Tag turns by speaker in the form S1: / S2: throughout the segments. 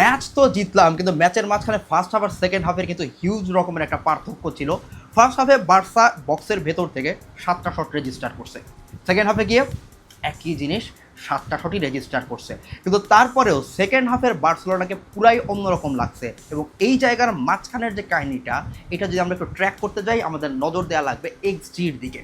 S1: Match তো জিতলাম, কিন্তু ম্যাচের মাঝখানে ফার্স্ট হাফ আর সেকেন্ড হাফের কিন্তু হিউজ রকমের একটা পার্থক্য ছিল। ফার্স্ট হাফে বার্সা বক্সের ভেতর থেকে সাতটা শট রেজিস্টার করছে। সেকেন্ড হাফে গিয়ে একই জিনিস, সাতটা শটই রেজিস্টার করছে। কিন্তু তারপরেও সেকেন্ড হাফের বার্সেলোনাকে পুরাই অন্যরকম লাগছে এবং এই জায়গার মাঝখানের যে কাহিনীটা, এটা যদি আমরা একটু ট্র্যাক করতে যাই, আমাদের নজর দেওয়া লাগবে এক্স জির দিকে।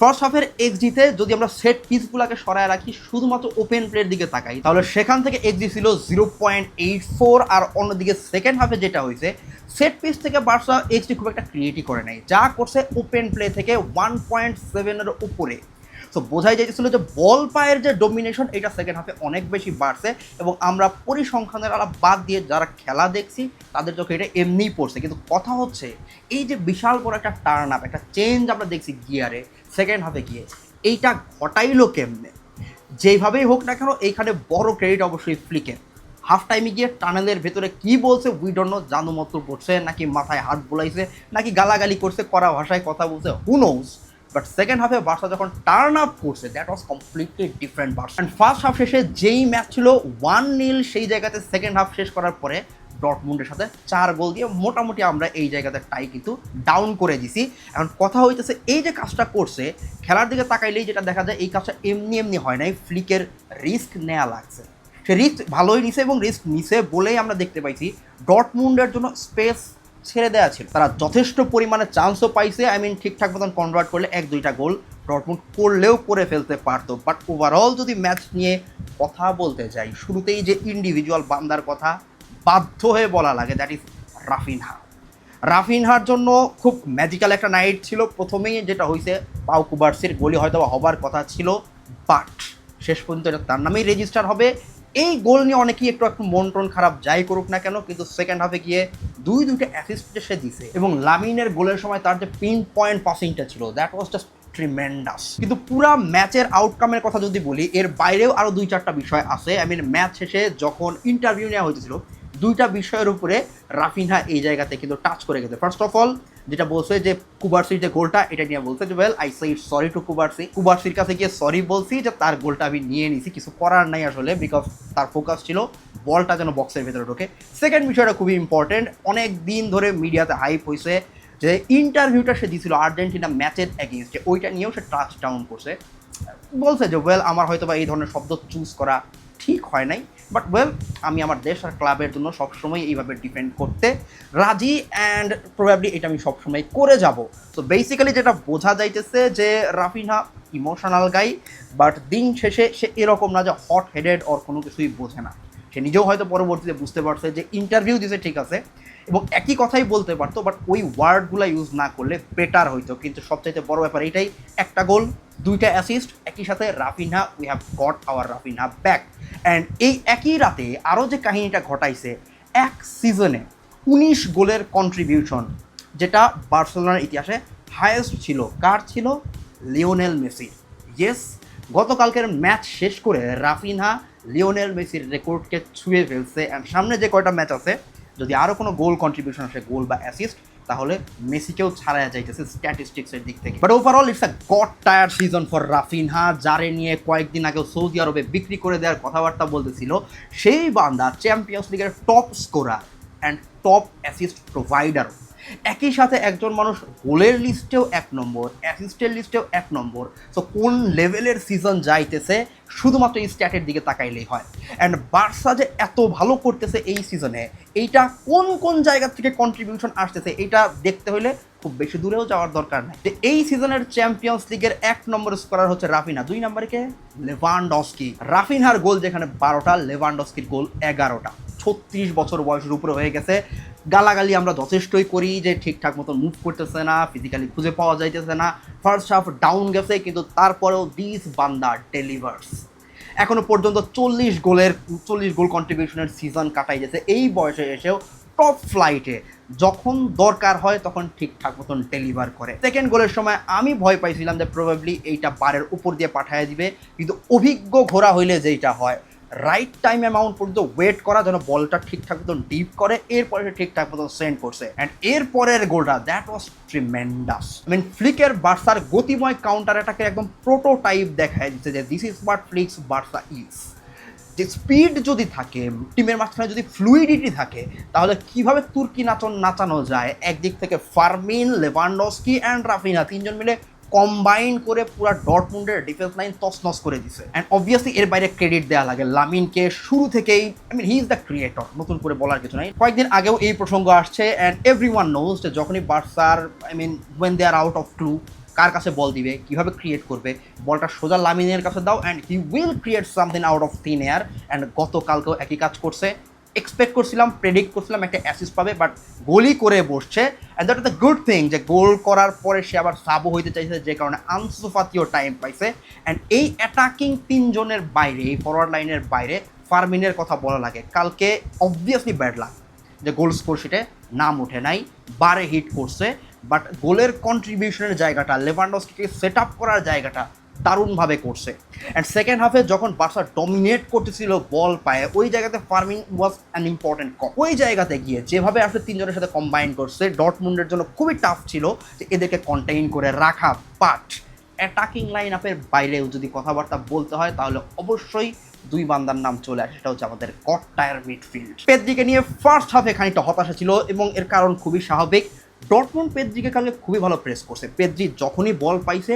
S1: ফার্স্ট হাফের এক্সজিতে যদি আমরা সেট পিসগুলোকে সরায় রাখি, শুধুমাত্র ওপেন প্লের দিকে তাকাই, তাহলে সেখান থেকে এক্সজি ছিল জিরো পয়েন্ট এইট ফোর আর অন্যদিকে সেকেন্ড হাফে যেটা হয়েছে সেট পিস থেকে বার্সা এক্সজি খুব একটা ক্রিয়েটই করে নাই। যা করছে ওপেন প্লে থেকে ওয়ান পয়েন্ট সেভেনের উপরে। সো বোঝাই যাইতেছিল যে বল পায়ের যে ডোমিনেশন এটা সেকেন্ড হাফে অনেক বেশি বাড়ছে এবং আমরা পরিসংখ্যানের আলাপ বাদ দিয়ে যারা খেলা দেখছি, তাদের চোখে এটা এমনিই পড়ছে। কিন্তু কথা হচ্ছে, এই যে বিশাল বড় একটা টার্ন আপ একটা চেঞ্জ আমরা দেখছি গিয়ারে সেকেন্ড হাফে গিয়ে, এইটা ঘটাইলো কেমনে? যেইভাবেই হোক না কেন, এইখানে বড় ক্রেডিট অবশ্যই ফ্লিকের হাফ টাইমে গিয়ে টানেলের ভেতরে কি বলছে উই ডোন্ট নো জানু মতো পড়ছে নাকি মাথায় হাত বোলাইছে, নাকি গালাগালি করছে করা ভাষায় কথা বলছে হু নোজ বাট সেকেন্ড হাফে বার্সা যখন টার্ন আপ করছে that was completely different Barca and first half শেষে যেই ম্যাচ ছিল ওয়ান নীল সেই জায়গাতে সেকেন্ড হাফ শেষ করার পরে ডটমুন্ডের সাথে চার গোল দিয়ে মোটামুটি আমরা এই জায়গাতে টাই কিন্তু ডাউন করে দিছি। এখন কথা হইতেছে, এই যে কাজটা করছে, খেলার দিকে তাকাইলেই যেটা দেখা যায়, এই কাজটা এমনি এমনি হয় নাই ফ্লিকের রিস্ক নেওয়া লাগছে। সে রিস্ক ভালোই নিছে এবং রিস্ক নিছে বলেই আমরা দেখতে পাইছি ডটমুন্ডের জন্য স্পেস ছেড়ে দেওয়া ছিল। তারা যথেষ্ট পরিমাণে চান্সও পাইছে আই মিন ঠিকঠাক মতন কনভার্ট করলে এক দুইটা গোল ডটমুন্ড করলেও করে ফেলতে পারতো। বাট ওভারঅল যদি ম্যাচ নিয়ে কথা বলতে চাই শুরুতেই যে ইন্ডিভিজুয়াল বান্দার কথা বাধ্য হয়ে বলা লাগে দ্যাট ইজ রাফিনহা। রাফিনহার জন্য খুব ম্যাজিক্যাল একটা নাইট ছিল। প্রথমেই যেটা হয়েছে পাউ কুবার্সির গলি হয়তো হবার কথা ছিল বাট শেষ পর্যন্ত এটা তার নামেই রেজিস্টার হবে। এই গোল নিয়ে অনেকেই একটু একটু মন টন খারাপ যাই করুক না কেন, কিন্তু সেকেন্ড হাফে গিয়ে দুই দুইটা অ্যাসিস্ট সে দিছে। এবং লামিনের গোলের সময় তার যে পিন পয়েন্ট পাসিংটা ছিল দ্যাট ওয়াজ জাস্ট ট্রিমেন্ডাস কিন্তু পুরা ম্যাচের আউটকামের কথা যদি বলি, এর বাইরেও আরও দুই চারটা বিষয় আছে। আই মিন ম্যাচ শেষে যখন ইন্টারভিউ নেওয়া হয়েছিল দুইটা বিষয়ের উপরে রাফিনহা এই জায়গাতে কিন্তু টাচ করে গেছে। ফার্স্ট অফ অল যেটা বলছে যে কুবার্সির যে গোলটা এটা নিয়ে বলছে যে well I say sorry to Cubarsi. কুবার্সির কাছে গিয়ে সরি বলছি যে, তার গোলটা আমি নিয়ে নিছি। কিছু করার নাই আসলে বিকজ তার ফোকাস ছিল বলটা যেন বক্সের ভেতরে ঢোকে। সেকেন্ড বিষয়টা খুবই ইম্পর্টেন্ট অনেক দিন ধরে মিডিয়াতে হাইপ হয়েছে যে ইন্টারভিউটা সে দিয়েছিল আর্জেন্টিনা ম্যাচের অ্যাগেনস্টে ওইটা নিয়েও সে টাচ ডাউন করছে। বলছে যে ওয়েল আমার হয়তো বা এই ধরনের শব্দ চুজ করা ঠিক হয় নাই বাট ওয়েল আমি আমার দেশ আর ক্লাবের জন্য সবসময় এইভাবে ডিপেন্ড করতে রাজি অ্যান্ড প্রবাবলি এটা আমি সবসময় করে যাব। তো বেসিক্যালি যেটা বোঝা যাইতেছে যে রাফিনা ইমোশনাল গাই বাট দিন শেষে সে এরকম না যে হট হেডেড ওর কোনো কিছুই বোঝে না। সে নিজেও হয়তো পরবর্তীতে বুঝতে পারছে যে ইন্টারভিউ দিছে ঠিক আছে এবং একই কথাই বলতে পারতো বাট ওই ওয়ার্ডগুলো ইউজ না করলে বেটার হইতো। কিন্তু সবচাইতে বড় ব্যাপার এটাই, একটা গোল দুইটা অ্যাসিস্ট একই সাথে Raphinha we have got our Raphinha back and এই একই রাতে আরও যে কাহিনীটা ঘটাইছে, এক সিজনে উনিশ গোলের কন্ট্রিবিউশন যেটা বার্সেলোনার ইতিহাসে হায়েস্ট ছিল। কার ছিল? লিওনেল মেসি ইয়েস গতকালকের ম্যাচ শেষ করে রাফিনহা লিওনেল মেসির রেকর্ডকে ছুঁয়ে ফেলছে। অ্যান্ড সামনে যে কয়টা ম্যাচ আছে, যদি আরও কোনো গোল কন্ট্রিবিউশন আসে গোল বা অ্যাসিস্ট তাহলে মেসিকেও ছাড়া যাইতেছে স্ট্যাটিস্টিক্সের দিক থেকে। But overall it's a god tier season for Raphinha যারে নিয়ে কয়েকদিন আগে সৌদি আরবে বিক্রি করে দেওয়ার কথাবার্তা বলতেছিল। সেই বান্দা চ্যাম্পিয়ন্স লিগের top scorer and top assist provider একই সাথে একজন মানুষ গোলের লিস্টেও এক নম্বর অ্যাসিস্টের লিস্টেও এক নম্বর। সো কোন লেভেলের সিজন যাইতেছে, শুধুমাত্র এই স্ট্যাটের দিকে তাকাইলেই হয়। অ্যান্ড বার্সা যে এত ভালো করতেছে এই সিজনে এইটা কোন কোন জায়গা থেকে কন্ট্রিবিউশন আসতেছে এটা দেখতে হলে খুব বেশি দূরেও যাওয়ার দরকার নাই। যে এই সিজনের চ্যাম্পিয়ন্স লিগের এক নম্বর স্কোরার হচ্ছে রাফিনা। দুই নম্বরে কে? লেভানডস্কি রাফিনহার গোল যেখানে বারোটা লেভানডস্কির গোল এগারোটা। ছত্রিশ বছর বয়সের উপরে হয়ে গেছে। গালাগালি আমরা যথেষ্টই করি যে ঠিকঠাক মতো মুভ করতেছে না ফিজিক্যালি খুঁজে পাওয়া যাইতেছে না। ফার্স্ট হাফ ডাউন গেছে, কিন্তু তারপরেও দিস বান্দা ডেলিভার্স এখনও পর্যন্ত চল্লিশ গোলের, চল্লিশ গোল কন্ট্রিবিউশনের সিজন কাটাই গেছে। এই বয়সে এসেও টপ ফ্লাইটে যখন দরকার হয় তখন ঠিকঠাক মতন ডেলিভার করে। সেকেন্ড গোলের সময় আমি ভয় পাইছিলাম যে প্রবাবলি এইটা বারের উপর দিয়ে পাঠিয়ে দিবে, কিন্তু অভিজ্ঞ ঘোরা হইলে যেইটা হয় রাইট টাইম অ্যামাউন্ট পর্যন্ত ওয়েট করা, যেন বলটা ঠিকঠাক মতন ডিপ করে, এরপরে সে ঠিকঠাক মতন সেন্ড করছে। অ্যান্ড এরপরের গোলটা দ্যাট ওয়াজ ট্রিমেন্ডাস মিন ফ্লিকের বার্সার গতিময় কাউন্টার অ্যাটাকের একদম প্রোটোটাইপ দেখায় দিচ্ছে যে this is what Flick's Barca is যে স্পিড যদি থাকে টিমের মাঝখানে যদি ফ্লুইডিটি থাকে, তাহলে কীভাবে তুর্কি নাচন নাচানো যায়? একদিক থেকে ফার্মিন, লেভানডস্কি অ্যান্ড রাফিনা, তিনজন মিলে কম্বাইন করে পুরো ডটমুন্ডের ডিফেন্স লাইন তছনছ করে দিছে। অ্যান্ড অবভিয়াসলি এর বাইরে ক্রেডিট দেওয়া লাগে। লামিনকে শুরু থেকেই I mean he is the creator নতুন করে বলার কিছু নাই। কয়েকদিন আগেও এই প্রসঙ্গ আসছে অ্যান্ড এভরি ওয়ান নোজ যে যখনই বার্সার I mean when they are out of true কার কাছে বল দিবে, কীভাবে ক্রিয়েট করবে, বলটা সোজা লামিনের কাছে দাও and he will create something out of thin air and গতকালকেও একই কাজ করছে। এক্সপেক্ট করছিলাম প্রেডিক্ট করছিলাম একটা অ্যাসিস পাবে বাট গোলই করে বসছে। And that is the good thing যে গোল করার পরে সে আবার সাবও হইতে চাইছে, যে কারণে আনসুফাতিও টাইম পাইছে। অ্যান্ড এই অ্যাটাকিং তিনজনের বাইরে, এই ফরওয়ার্ড লাইনের বাইরে, ফার্মিনের কথা বলা লাগে। কালকে অবভিয়াসলি ব্যাড লাগ যে গোল স্কোর শিটে নাম ওঠে নাই, বারে হিট করছে বাট গোলের কন্ট্রিবিউশনের জায়গাটা লেভানডস্কিকে সেট আপ করার জায়গাটা দারুণভাবে করছে। অ্যান্ড সেকেন্ড হাফে যখন বার্সা ডমিনেট করতেছিল বল পায়ে, ওই জায়গাতে ফার্মিং ওয়াজ অ্যান ইম্পর্টেন্ট ওই জায়গাতে গিয়ে যেভাবে আসলে তিনজনের সাথে কম্বাইন করছে ডটমুন্ডের জন্য খুবই টাফ ছিল যে এদেরকে কন্টেইন করে রাখা। বাট অ্যাটাকিং লাইন আপের বাইরেও যদি কথাবার্তা বলতে হয়, তাহলে অবশ্যই দুই বান্দার নাম চলে আসে, সেটা হচ্ছে আমাদের কট টায়ার মিডফিল্ড পেদ্রিকে নিয়ে ফার্স্ট হাফে খানিকটা হতাশা ছিল এবং এর কারণ খুবই স্বাভাবিক। ডটমুন্ড পেদ্রিকে কালকে খুবই ভালো প্রেস করছে। পেদ্রি যখনই বল পাইছে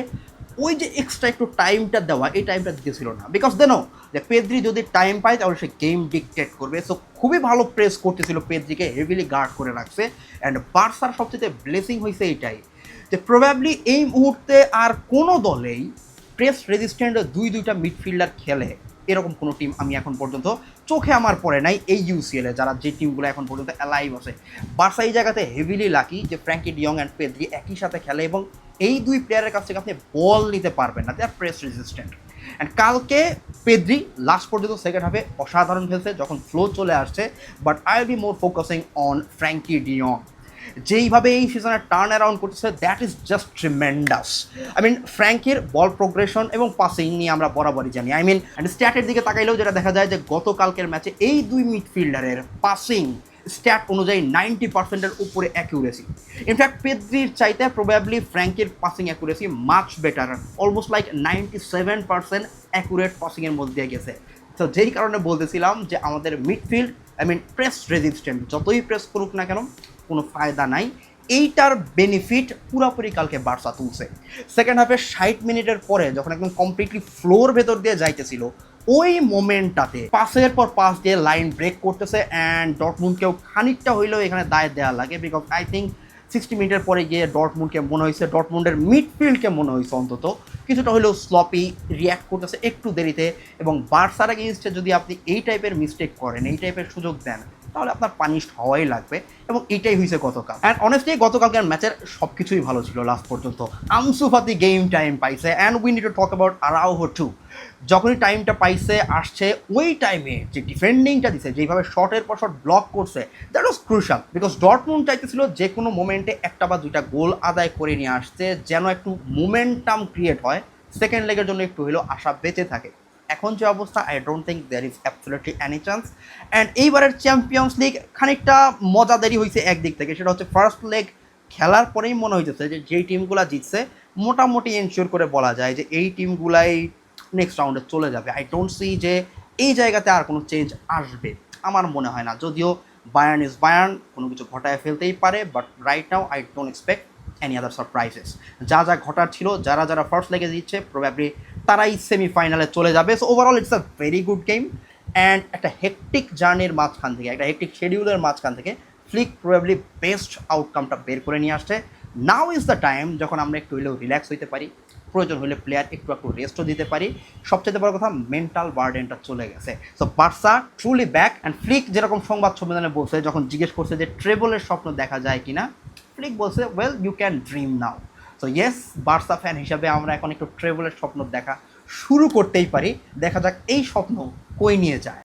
S1: ওই যে এক্সট্রা একটু টাইমটা দেওয়া, এই টাইমটা দিতেছিল না। বিকজ দেনো যে পেদ্রি যদি টাইম পায়, তাহলে সে গেম ডিকটেট করবে। সো খুবই ভালো প্রেস করতেছিল পেদ্রিকে হেভিলি গার্ড করে রাখছে। অ্যান্ড বার্সার সবচেয়ে ব্লেসিং হয়েছে এইটাই যে প্রবাবলি এই মুহূর্তে আর কোনো দলেই প্রেস রেজিস্ট্যান্ট দুই, দুইটা মিডফিল্ডার খেলে। এরকম কোনো টিম আমি এখন পর্যন্ত চোখে আমার পড়ে নাই এই ইউসিএলে যারা যে টিমগুলো এখন পর্যন্ত অ্যালাইভ আছে। বার্সা এই জায়গাতে হেভিলি লাকি যে Frenkie de Jong and Pedri একই সাথে খেলে এবং এই দুই প্লেয়ারের কাছ থেকে আপনি বল নিতে পারবেন না। They are press resistant and কালকে পেদ্রি লাস্ট পর্যন্ত সেকেন্ড হাফে অসাধারণ খেলছে, যখন ফ্লো চলে আসছে but I be more focusing on Frenkie de Jong যেইভাবে এই সিজনে টার্ন অ্যারাউন্ড করতেছে that is just tremendous I mean ফ্র্যাঙ্কের ball progression এবং পাসিং নিয়ে আমরা বরাবরই জানি। আই মিন স্ট্যাটের দিকে তাকাইলেও যেটা দেখা যায় যে গতকালকের ম্যাচে এই দুই মিডফিল্ডারের পাসিং স্ট্যাট অনুযায়ী নাইনটি পার্সেন্টের উপরে অ্যাকিউরেসি ইনফ্যাক্ট পেদ্রির চাইতে probably ফ্র্যাঙ্কের passing accuracy much better almost like ninety seven percent accurate পাসিংয়ের মধ্যে গেছে। তো যেই কারণে বলতেছিলাম যে আমাদের midfield I mean press resistant যতই প্রেস করুক না কেন, কোনো ফায়দা নাই। এইটার বেনিফিট পুরোপুরি কালকে বার্সা তুলছে। সেকেন্ড হাফে ষাট মিনিটের পরে, যখন একদম কমপ্লিটলি ফ্লোর ভেতর দিয়ে যাইতেছিল ওই মোমেন্টটাতে পাসের পর পাস দিয়ে লাইন ব্রেক করতেছে অ্যান্ড ডটমুন্ডকেও খানিকটা হইলেও এখানে দায় দেওয়া লাগে বিকজ আই থিঙ্ক সিক্সটি মিনিটের পরে গিয়ে ডটমুন্ডকে মনে হয়েছে ডটমুন্ডের মিডফিল্ডকে মনে হয়েছে অন্তত। কিছুটা হলেও স্লপি রিয়্যাক্ট করতেছে একটু দেরিতে এবং বার্সার এগেনস্টে যদি আপনি এই টাইপের মিস্টেক করেন, এই টাইপের সুযোগ দেন তাহলে আপনার পানিশড হওয়াই লাগবে এবং এটাই হয়েছে গতকাল। অ্যান্ড অনেস্টলি গতকালকের ম্যাচের সব কিছুই ভালো ছিল লাস্ট পর্যন্ত। আমসুফাতি গেম টাইম পাইছে and we need to talk about Araujo too যখনই টাইমটা পাইছে, আসছে, ওই টাইমে যে ডিফেন্ডিংটা দিছে, যেইভাবে শর্টের পর শট ব্লক করছে দ্যাট ওয়াজ ক্রুশাল বিকজ ডটমুন চাইতেছিল যে কোনো মোমেন্টে একটা বা দুইটা গোল আদায় করে নিয়ে আসছে যেন একটু মোমেন্টাম ক্রিয়েট হয়। সেকেন্ড লেগের জন্য একটু হলেও আশা বেঁচে থাকে। এখন যে অবস্থা I don't think there is absolutely any chance and এইবারের চ্যাম্পিয়ন্স লিগ খানিকটা মজাদারি হয়েছে একদিক থেকে, সেটা হচ্ছে ফার্স্ট লেগ খেলার পরেই মনে হইতেছে যে যেই টিমগুলো জিতছে, মোটামুটি এনশিওর করে বলা যায় যে এই টিমগুলাই নেক্সট রাউন্ডে চলে যাবে। আই ডোন্ট সি যে এই জায়গাতে আর কোনো চেঞ্জ আসবে, আমার মনে হয় না। যদিও বায়ার্ন ইজ বায়ার্ন কোনো কিছু ঘটায় ফেলতেই পারে but right now I don't expect any other surprises যা যা ঘটার ছিল, যারা যারা ফার্স্ট লেগে দিচ্ছে প্রবাবলি তারাই সেমিফাইনালে চলে যাবে। So overall it's a very good game and একটা হেকটিক জার্নির মাঝখান থেকে, একটা হেকটিক শেডিউলের মাঝখান থেকে ফ্লিক প্রবাবলি বেস্ট আউটকামটা বের করে নিয়ে আসছে। নাও ইজ দ্য টাইম যখন আমরা একটু হইলেও রিল্যাক্স হইতে পারি, প্রয়োজন হলে প্লেয়ার একটু একটু রেস্টও দিতে পারি। সবচেয়ে বড় কথা মেন্টাল বার্ডেনটা চলে গেছে। So Barca truly back and Flick যেরকম সংবাদ সম্মেলনে বলছে, যখন জিজ্ঞেস করছে যে ট্রেবলের স্বপ্ন দেখা যায় কিনা? ফ্লিক বলছে well you can dream now so yes Barca fan হিসাবে আমরা এখন একটু ট্রেবলের স্বপ্ন দেখা শুরু করতেই পারি। দেখা যাক এই স্বপ্ন কই নিয়ে যায়।